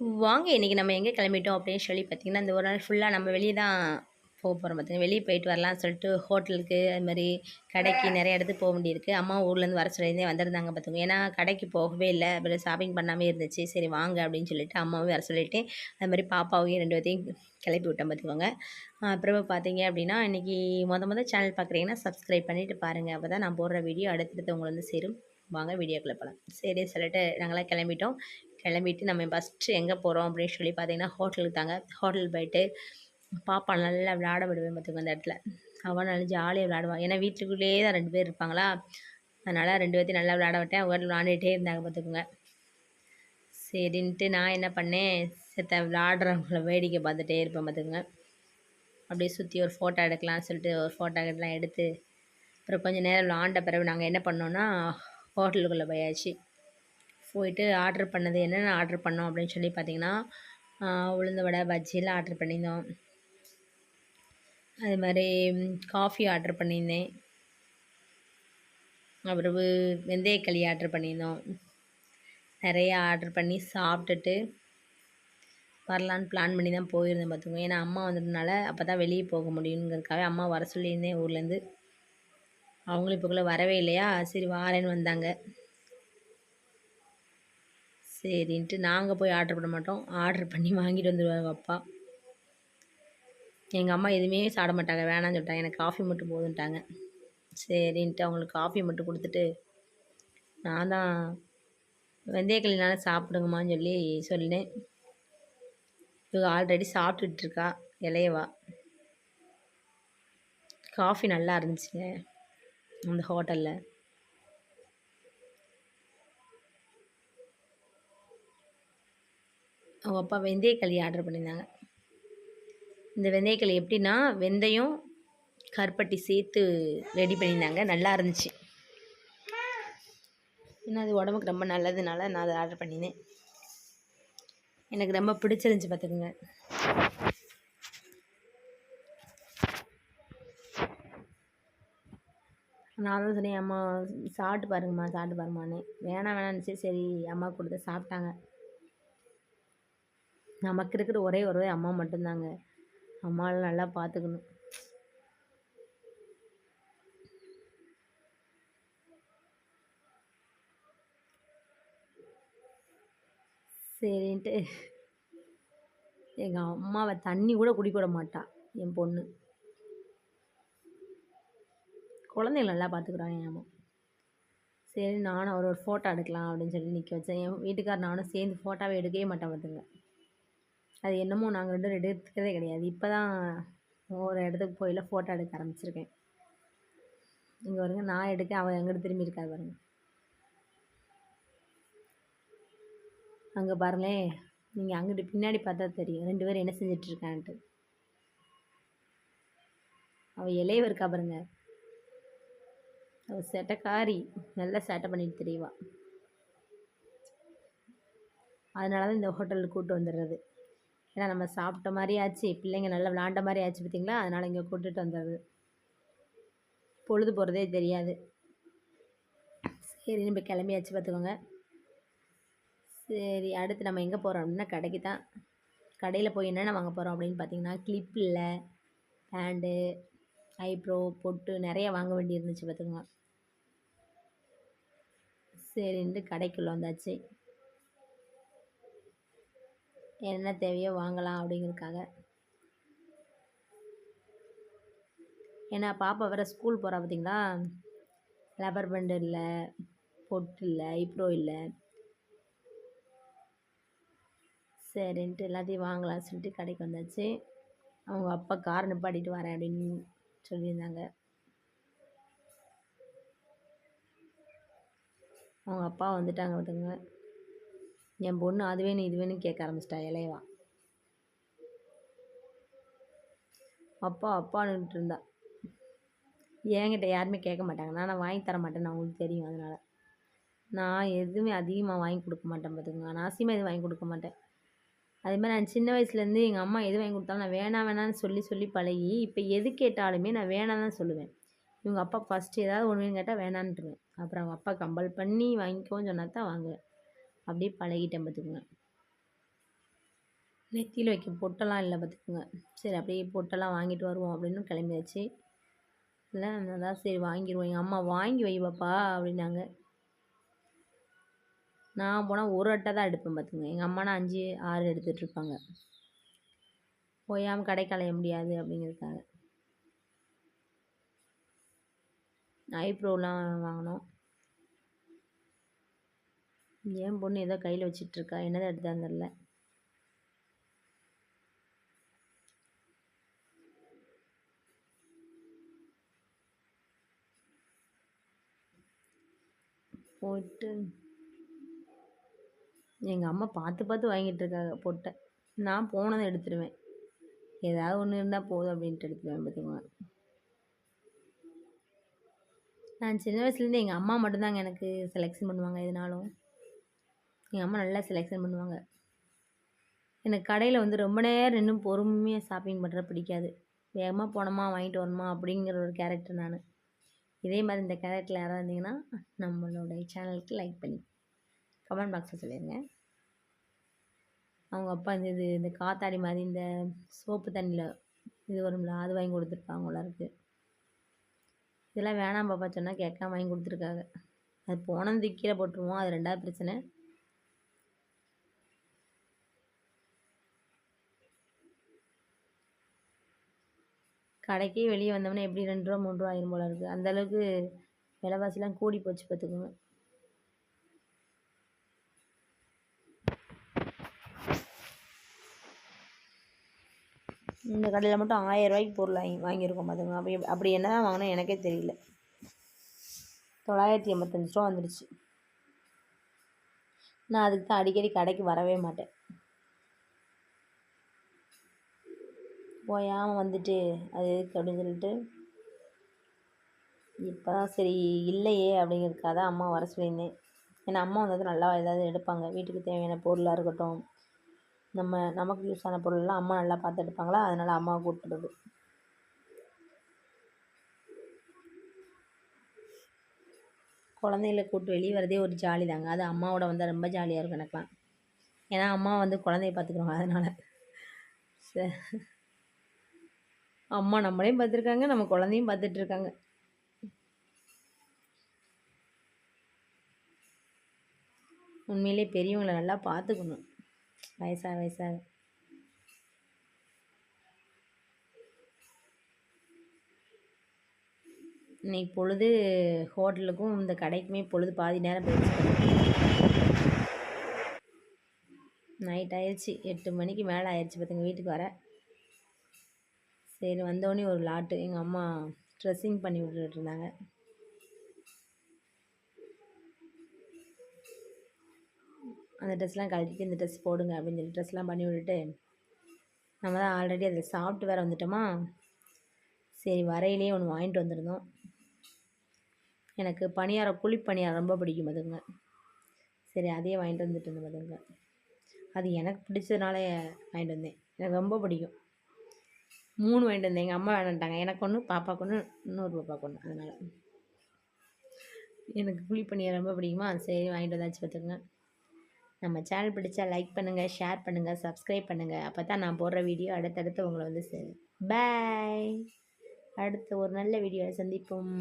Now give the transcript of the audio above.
வாங்க இன்றைக்கி நம்ம எங்கே கிளம்பிட்டோம் அப்படின்னு சொல்லி பார்த்தீங்கன்னா இந்த ஒரு நாள் ஃபுல்லாக நம்ம வெளியே தான் போக போகிறோம் பார்த்தீங்கன்னா வெளியே போயிட்டு வரலாம்னு சொல்லிட்டு ஹோட்டலுக்கு அது மாதிரி கடைக்கு நிறைய இடத்துக்கு போக வேண்டியிருக்கு. அம்மா ஊர்லேருந்து வர சொல்லியிருந்தே வந்திருந்தாங்க பார்த்துங்க ஏன்னா கடைக்கு போகவே இல்லை. அப்புறம் ஷாப்பிங் பண்ணாமே இருந்துச்சு. சரி வாங்க அப்படின்னு சொல்லிட்டு அம்மாவும் வர சொல்லிட்டு அது மாதிரி பாப்பாவையும் ரெண்டு பேர்த்தையும் கிளப்பி விட்டேன் பார்த்துக்கோங்க அப்புறமா பார்த்தீங்க அப்படின்னா இன்றைக்கி மொதல் மொதல் சேனல் பார்க்குறீங்கன்னா சப்ஸ்கிரைப் பண்ணிவிட்டு பாருங்கள் அப்போ தான் நான் போடுற வீடியோ அடுத்தடுத்து உங்களை வந்து சேரும். வாங்க வீடியோக்குள்ளே போகலாம் சரி சொல்லிட்டு நாங்களாம் கிளம்பிட்டோம். கிளம்பிட்டு நம்ம ஃபஸ்ட்டு எங்கே போகிறோம் அப்படின்னு சொல்லி பார்த்தீங்கன்னா ஹோட்டலுக்கு தாங்க. ஹோட்டல் போயிட்டு பாப்பா நல்லா விளையாட விடுவேன் பார்த்துக்கோ அந்த இடத்துல. அவன் நல்லா ஜாலியாக விளையாடுவான் ஏன்னா வீட்டுக்குள்ளேயே தான் ரெண்டு பேர் இருப்பாங்களா? அதனால் ரெண்டு பேர்த்தையும் நல்லா விளையாட விட்டேன். அவங்க விளாண்டுகிட்டே இருந்தாங்க பார்த்துக்கோங்க. சரின்ட்டு நான் என்ன பண்ணேன்? செத்த விளாடுறவங்கள வேடிக்கை பார்த்துட்டே இருப்பேன் பார்த்துக்கோங்க. அப்படியே சுற்றி ஒரு ஃபோட்டோ எடுக்கலாம்னு சொல்லிட்டு ஒரு ஃபோட்டோ எல்லாம் எடுத்து அப்புறம் கொஞ்சம் நேரம் விளாண்ட பிறகு நாங்கள் என்ன பண்ணோன்னா ஹோட்டலுக்குள்ளே போயாச்சு. போயிட்டு ஆர்டர் பண்ணது என்னென்ன ஆர்டர் பண்ணோம் அப்படின்னு சொல்லி பார்த்தீங்கன்னா உளுந்த வடை பஜ்ஜியெல்லாம் ஆர்டர் பண்ணியிருந்தோம். அது மாதிரி காஃபி ஆர்டர் பண்ணியிருந்தேன். அப்புறவு வெந்தயக்களி ஆர்டர் பண்ணியிருந்தோம். நிறைய ஆர்டர் பண்ணி சாப்பிட்டுட்டு வரலான்னு பிளான் பண்ணி தான் போயிருந்தேன் பார்த்துக்கோங்க ஏன்னா அம்மா வந்ததுனால அப்போ தான் வெளியே போக முடியுங்கிறதுக்காக அம்மா வர சொல்லியிருந்தேன் ஊர்லேருந்து அவங்களும் இப்போக்குள்ளே வரவே இல்லையா? சரி வாரேன்னு வந்தாங்க. சரின்ட்டு நாங்கள் போய் ஆர்டர் பண்ண மாட்டோம். ஆர்டர் பண்ணி வாங்கிட்டு வந்துடுவாங்க அப்பா. எங்கள் அம்மா எதுவுமே சாப்பிட மாட்டாங்க. வேணாம்னு சொல்லிட்டாங்க. எனக்கு காஃபி மட்டும் போதுன்ட்டாங்க சரின்ட்டு அவங்களுக்கு காஃபி மட்டும் கொடுத்துட்டு நான் தான் வெந்தயக்களினால சாப்பிடுங்கம்மான்னு சொல்லி சொல்லினேன். இவங்க ஆல்ரெடி சாப்பிட்டுட்ருக்கா இலையவா காஃபி நல்லா இருந்துச்சுங்க. அந்த ஹோட்டலில் அவங்க அப்பா வெந்தயக்களி ஆர்டர் பண்ணியிருந்தாங்க. இந்த வெந்தயக்களி எப்படின்னா வெந்தயம் கருப்பட்டி சேர்த்து ரெடி பண்ணியிருந்தாங்க. நல்லா இருந்துச்சு. ஏன்னா அது உடம்புக்கு ரொம்ப நல்லதுனால நான் அதை ஆர்டர் பண்ணியிருந்தேன் எனக்கு ரொம்ப பிடிச்சிருந்துச்சி பார்த்துக்குங்க. நான் தான் சொன்னேன் அம்மா சாப்பிட்டு பாருங்கம்மா சாப்பிட்டு பாருமான்னு வேணாம் வேணான்னு சரி அம்மா கொடுத்து சாப்பிட்டாங்க. நமக்கு இருக்கிற ஒரே ஒரு அம்மா மட்டும்தாங்க. அம்மாவை நல்லா பார்த்துக்கணும் சரின்ட்டு எங்கள் அம்மாவை தண்ணி கூட குடிக்க விட மாட்டா என் பொண்ணு. குழந்தைங்கள நல்லா பார்த்துக்குறாங்க என் அம்மா. சரி நானும் அவர் ஒரு ஃபோட்டோ எடுக்கலாம் அப்படின்னு சொல்லி நிற்க வச்சேன். என் வீட்டுக்கார் நானும் சேர்ந்து ஃபோட்டோவே எடுக்கவே மாட்டேன் பார்த்துங்க அது என்னமோ நாங்கள் ரெண்டும் எடுத்துக்கிறதே கிடையாது. இப்போ தான் ஒரு இடத்துக்கு போயில ஃபோட்டோ எடுக்க ஆரம்பிச்சிருக்கேன். இங்கே வருங்க நான் எடுக்க அவள் எங்கிட்ட திரும்பி இருக்காது பாருங்க. அங்கே பாருங்களேன் நீங்கள் அங்கிட்டு பின்னாடி பார்த்தா தெரியும். ரெண்டு பேரும் என்ன செஞ்சிட்ருக்கான்ட்டு அவள் இலையவ இருக்கா பாருங்க. அவள் சேட்டைக்காரி. நல்லா சேட்டை பண்ணிட்டு தெரியவா. அதனால தான் இந்த ஹோட்டலுக்கு கூப்பிட்டு வந்துடுறது. ஏன்னா நம்ம சாப்பிட்ட மாதிரி ஆச்சு பிள்ளைங்க நல்லா விளாண்ட மாதிரி ஆச்சு பார்த்திங்களா? அதனால் இங்கே கூட்டிகிட்டு வந்துடுது பொழுது போகிறதே தெரியாது. சரி நம்ம கிளம்பியாச்சு பார்த்துக்கோங்க. சரி அடுத்து நம்ம எங்கே போகிறோம் அப்படின்னா கடைக்கு தான். கடையில் போய் என்னென்ன வாங்க போகிறோம் அப்படின்னு பார்த்தீங்கன்னா கிளிப் இல்லை ஹேண்டு ஐப்ரோ பொட்டு நிறைய வாங்க வேண்டி இருந்துச்சு பார்த்துக்கோங்க. சரின்ட்டு கடைக்குள்ளே வந்தாச்சு. என்ன தேவையோ வாங்கலாம் அப்படிங்கிறதுக்காக. ஏன்னா பாப்பா வேறு ஸ்கூல் போகிறா பார்த்தீங்களா லப்பர் பண்டு இல்லை பொட்டு இல்லை ஐப்ரோ இல்லை. சரின்ட்டு எல்லாத்தையும் வாங்கலாம்னு சொல்லிட்டு கடைக்கு வந்தாச்சு. அவங்க அப்பா கார் நிப்பாட்டிட்டு வரேன் அப்படின்னு சொல்லியிருந்தாங்க. அவங்க அப்பா வந்துட்டாங்க பார்த்துங்க என் பொண்ணு அது வேணும் இது வேணும் கேட்க ஆரம்பிச்சிட்டா இளையவா. அப்பா அப்பான்னுட்டு இருந்தா. என்கிட்ட யாருமே கேட்க மாட்டாங்க. நான் வாங்கி தர மாட்டேன்னு அவங்களுக்கு தெரியும் அதனால். நான் எதுவுமே அதிகமாக வாங்கி கொடுக்க மாட்டேன் பார்த்துக்கோங்க நான் அசியமாக எதுவும் வாங்கி கொடுக்க மாட்டேன். அதே மாதிரி நான் சின்ன வயசுலேருந்து எங்கள் அம்மா எது வாங்கி கொடுத்தாலும் நான் வேணாம் வேணான்னு சொல்லி சொல்லி பழகி இப்போ எது கேட்டாலுமே நான் வேணாம் தான் சொல்லுவேன். இவங்க அப்பா ஃபஸ்ட்டு ஏதாவது ஒன்று கேட்டால் வேணான்ட்டுருவேன் அப்புறம் அவங்க அப்பா கம்பல் பண்ணி வாங்கிக்கோன்னு சொன்னால் தான் வாங்குவேன். அப்படியே பழகிட்டேன் பார்த்துக்குங்க. நெத்தியில் வைக்க பொட்டெல்லாம் இல்லை பார்த்துக்குங்க. சரி அப்படியே பொட்டெல்லாம் வாங்கிட்டு வருவோம் அப்படின்னு கிளம்பியாச்சு. இல்லை அதான் சரி வாங்கிடுவோம் எங்கள் அம்மா வாங்கி வைப்பா அப்படின்னாங்க. நான் போனால் ஒரு அட்டை தான் எடுப்பேன் பார்த்துங்க எங்கள் அம்மானா அஞ்சு ஆறு எடுத்துகிட்ருப்பாங்க போயாமல் கடை களைய முடியாது அப்படிங்கிறதுக்காக. ஐப்ரோலாம் வாங்கினோம். என் பொண்ணு ஏதோ கையில் வச்சிட்ருக்கா? என்னதான் எடுத்தான்னு தெரில. எங்கள் அம்மா பார்த்து பார்த்து வாங்கிட்டு இருக்காங்க பொட்டை. நான் போனதை எடுத்துடுவேன் ஏதாவது ஒன்று இருந்தால் போதும் அப்படின்ட்டு எடுத்துடுவேன் பார்த்துக்கோங்க நான் சின்ன வயசுலேருந்து எங்கள் அம்மா மட்டும்தாங்க எனக்கு செலெக்ஷன் பண்ணுவாங்க எதுனாலும். எங்கள் அம்மா நல்லா செலெக்ஷன் பண்ணுவாங்க. எனக்கு கடையில் வந்து ரொம்ப நேரம் இன்னும் பொறுமையாக ஷாப்பிங் பண்ணுற பிடிக்காது. வேகமாக போனோமா வாங்கிட்டு வரணுமா அப்படிங்கிற ஒரு கேரக்டர் நான். இதே மாதிரி இந்த கேரக்டரில் யாராக இருந்தீங்கன்னா நம்மளோட சேனலுக்கு லைக் பண்ணி கமெண்ட் பாக்ஸில் சொல்லிடுங்க அவங்க அப்பா இந்த இது இந்த காத்தாடி மாதிரி இந்த சோப்பு தண்ணியில் இது வரும்ல அது வாங்கி கொடுத்துருப்பாங்க இருக்குது இதெல்லாம் வேணாம் பாப்பா சொன்னால் கேட்காம வாங்கி கொடுத்துருக்காங்க. அது போனது கீழே போட்டுருவோம் அது ரெண்டாவது பிரச்சனை. கடைக்கே வெளியே வந்தோம்னா எப்படி ரெண்டு ரூபா மூணு ரூபா ஆயிரம் போல இருக்குது அந்தளவுக்கு விலைவாசிலாம் கூடி போச்சு பார்த்துக்கோங்க. இந்த கடையில் மட்டும் ரூபாய்க்கு பொருள் வாங்கி வாங்கியிருக்கோம் பார்த்துங்க அப்படி அப்படி என்ன தான் வாங்கினோம் எனக்கே தெரியல. தொள்ளாயிரத்தி எண்பத்தஞ்சு ரூபா வந்துடுச்சு நான் அதுக்கு தான் அடிக்கடி கடைக்கு வரவே மாட்டேன். போயாமல் வந்துட்டு அது எதுக்கு அப்படின்னு சொல்லிட்டு இப்போ தான் சரி இல்லையே அப்படிங்கிறதுக்காக தான் அம்மா வர சொல்லியிருந்தேன். ஏன்னா அம்மா வந்தது நல்லா ஏதாவது எடுப்பாங்க. வீட்டுக்கு தேவையான பொருளாக இருக்கட்டும் நம்ம நமக்கு யூஸ் ஆன பொருள்லாம் அம்மா நல்லா பார்த்து எடுப்பாங்களா? அதனால் அம்மாவை கூப்பிட்டுறது. குழந்தைகள கூப்பிட்டு வெளியே வரதே ஒரு ஜாலி தாங்க. அது அம்மாவோட வந்தால் ரொம்ப ஜாலியாக இருக்கும் எனக்குலாம் ஏன்னா அம்மா வந்து குழந்தைய பார்த்துக்குறோம் அதனால். ச அம்மா நம்மளையும் பார்த்துருக்காங்க நம்ம குழந்தையும் பார்த்துட்ருக்காங்க. உண்மையிலே பெரியவங்களை நல்லா பார்த்துக்கணும். வயசாக வயசாக. இன்னைக்கு பொழுது ஹோட்டலுக்கும் இந்த கடைக்குமே பொழுது பாதி நேரம் போயிடுச்சு. நைட் ஆயிடுச்சு எட்டு மணிக்கு மேலே ஆயிடுச்சு பார்த்துங்க வீட்டுக்கு வர. சரி வந்தோடனே ஒரு லாட்டு. எங்கள் அம்மா ட்ரெஸ்ஸிங் பண்ணி விட்டுட்டு இருந்தாங்க அந்த ட்ரெஸ்லாம் கழட்டிட்டு இந்த ட்ரெஸ் போடுங்க அப்படின்னு சொல்லி ட்ரெஸ்லாம் பண்ணி விட்டுட்டு நம்ம தான் ஆல்ரெடி அதில் சாப்பிட்டு வேறு வந்துட்டோமா? சரி வரையிலே ஒன்று வாங்கிட்டு வந்திருந்தோம். எனக்கு பணியாரம் குழி பணியாரம் ரொம்ப பிடிக்கும் அதுங்க சரி அதையே வாங்கிட்டு வந்துட்டு இருந்தேன் அதுங்க அது எனக்கு பிடிச்சதுனால வாங்கிட்டு வந்தேன். எனக்கு ரொம்ப பிடிக்கும். மூணு வாங்கிட்டு வந்தேன். எங்கள் அம்மா வேணான்ட்டாங்க. எனக்கு ஒன்று பாப்பாவுக்கு ஒன்று இன்னொரு பாப்பாவுக்கு ஒன்று அதனால் எனக்கு குழி பணியாரம் ரொம்ப பிடிக்குமா? சரி வாங்கிட்டு வந்தாச்சு பார்த்துக்கோங்க நம்ம சேனல் பிடிச்சா லைக் பண்ணுங்கள் ஷேர் பண்ணுங்கள் சப்ஸ்கிரைப் பண்ணுங்கள் அப்போ தான் நான் போடுற வீடியோ அடுத்தடுத்து உங்களை வந்து சேரும். பாய் அடுத்த ஒரு நல்ல வீடியோவை சந்திப்போம்.